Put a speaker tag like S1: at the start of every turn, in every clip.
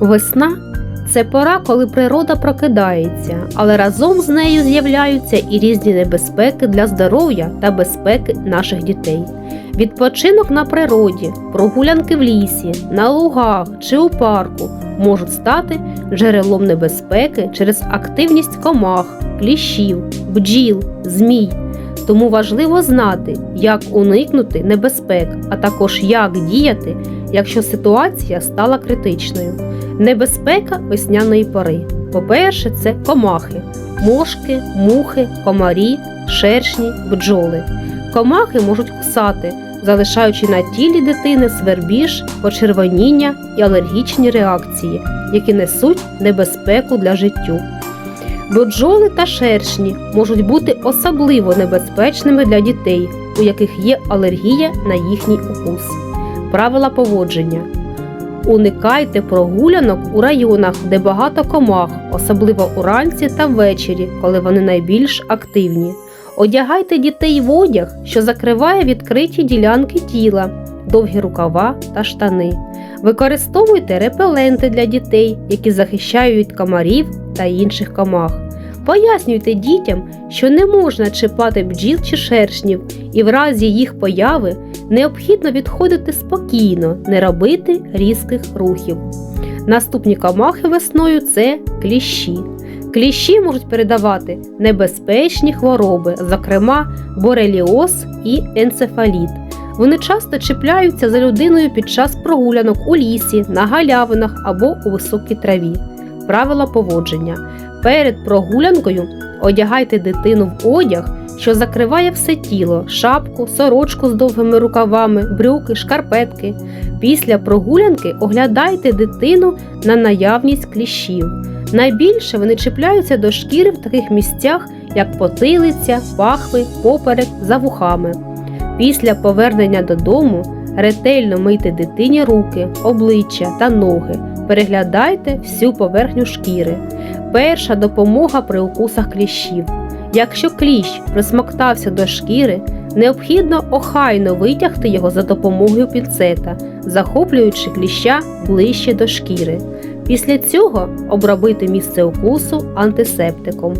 S1: Весна це пора, коли природа прокидається, але разом з нею з'являються і різні небезпеки для здоров'я та безпеки наших дітей. Відпочинок на природі, прогулянки в лісі, на лугах чи у парку можуть стати джерелом небезпеки через активність комах, кліщів, бджіл, змій. Тому важливо знати, як уникнути небезпек, а також як діяти, якщо ситуація стала критичною. Небезпека весняної пори. По-перше, це комахи, мошки, мухи, комарі, шершні, бджоли. Комахи можуть кусати, залишаючи на тілі дитини свербіж, почервоніння і алергічні реакції, які несуть небезпеку для життю. Бджоли та шершні можуть бути особливо небезпечними для дітей, у яких є алергія на їхній укус. Правила поводження. Уникайте прогулянок у районах, де багато комах, особливо уранці та ввечері, коли вони найбільш активні. Одягайте дітей в одяг, що закриває відкриті ділянки тіла, довгі рукава та штани. Використовуйте репеленти для дітей, які захищають від комарів та інших комах. Пояснюйте дітям, що не можна чіпати бджіл чи шершнів, і в разі їх появи необхідно відходити спокійно, не робити різких рухів. Наступні комахи весною це кліщі. Кліщі можуть передавати небезпечні хвороби, зокрема бореліоз і енцефаліт. Вони часто чіпляються за людиною під час прогулянок у лісі, на галявинах або у високій траві. Правила поводження. Перед прогулянкою одягайте дитину в одяг, що закриває все тіло, шапку, сорочку з довгими рукавами, брюки, шкарпетки. Після прогулянки оглядайте дитину на наявність кліщів. Найбільше вони чіпляються до шкіри в таких місцях, як потилиця, пахви, поперек, за вухами. Після повернення додому ретельно мийте дитині руки, обличчя та ноги. Переглядайте всю поверхню шкіри. Перша допомога при укусах кліщів. Якщо кліщ присмоктався до шкіри, необхідно охайно витягти його за допомогою пінцета, захоплюючи кліща ближче до шкіри. Після цього обробити місце укусу антисептиком.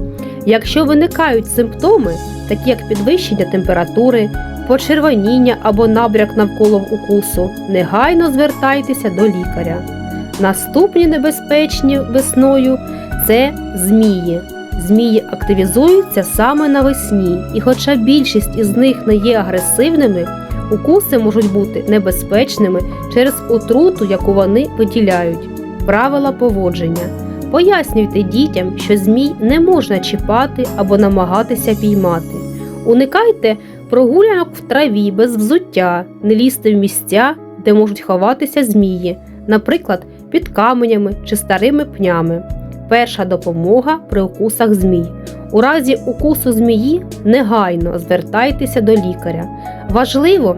S1: Якщо виникають симптоми, такі як підвищення температури, почервоніння або набряк навколо укусу, негайно звертайтеся до лікаря. Наступні небезпечні весною це змії. Змії активізуються саме навесні, і хоча більшість із них не є агресивними, укуси можуть бути небезпечними через отруту, яку вони виділяють. Правила поводження. Пояснюйте дітям, що змій не можна чіпати або намагатися піймати. Уникайте прогулянок в траві без взуття, не лізьте в місця, де можуть ховатися змії, наприклад, під каменями чи старими пнями. Перша допомога при укусах змій. У разі укусу змії негайно звертайтеся до лікаря. Важливо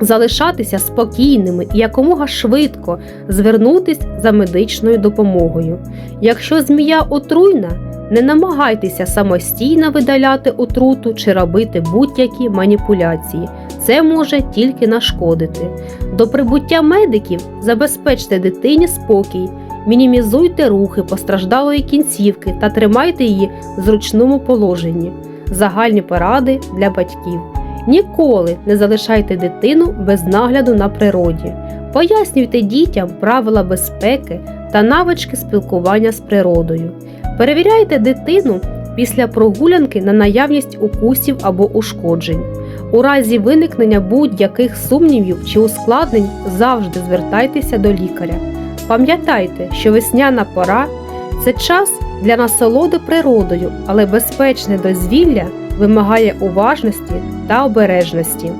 S1: залишатися спокійними і якомога швидко звернутися за медичною допомогою. Якщо змія отруйна, не намагайтеся самостійно видаляти отруту чи робити будь-які маніпуляції. Це може тільки нашкодити. До прибуття медиків забезпечте дитині спокій, мінімізуйте рухи постраждалої кінцівки та тримайте її в зручному положенні. Загальні поради для батьків. Ніколи не залишайте дитину без нагляду на природі. Пояснюйте дітям правила безпеки та навички спілкування з природою. Перевіряйте дитину після прогулянки на наявність укусів або ушкоджень. У разі виникнення будь-яких сумнівів чи ускладнень завжди звертайтеся до лікаря. Пам'ятайте, що весняна пора це час для насолоди природою, але безпечне дозвілля вимагає уважності та обережності.